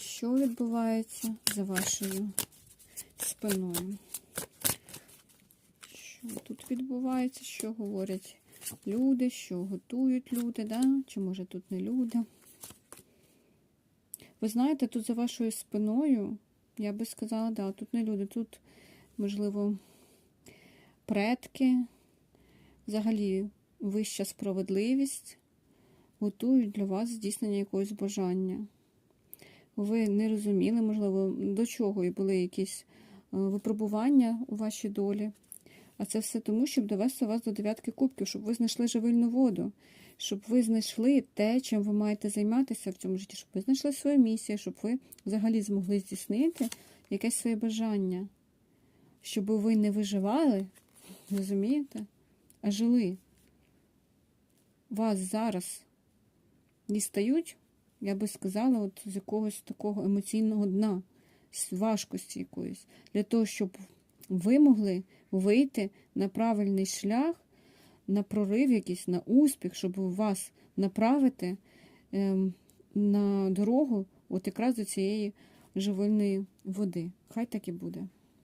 Що відбувається за вашою спиною? Що тут відбувається? Що говорять люди, що готують люди, да? чи може тут не люди? Ви знаєте, тут за вашою спиною, я би сказала, да, тут не люди, тут, можливо, предки, взагалі вища справедливість готують для вас здійснення якогось бажання. Ви не розуміли, можливо, до чого і були якісь е, випробування у вашій долі. А це все тому, щоб довести вас до дев'ятки кубків, щоб ви знайшли живильну воду, щоб ви знайшли те, чим ви маєте займатися в цьому житті, щоб ви знайшли свою місію, щоб ви взагалі змогли здійснити якесь своє бажання, щоб ви не виживали, розумієте, а жили. Вас зараз дістають, я би сказала, от з якогось такого емоційного дна, з важкості якоїсь, для того, щоб ви могли вийти на правильний шлях, на прорив якийсь, на успіх, щоб вас направити ем, на дорогу от якраз до цієї живильної води. Хай так і буде.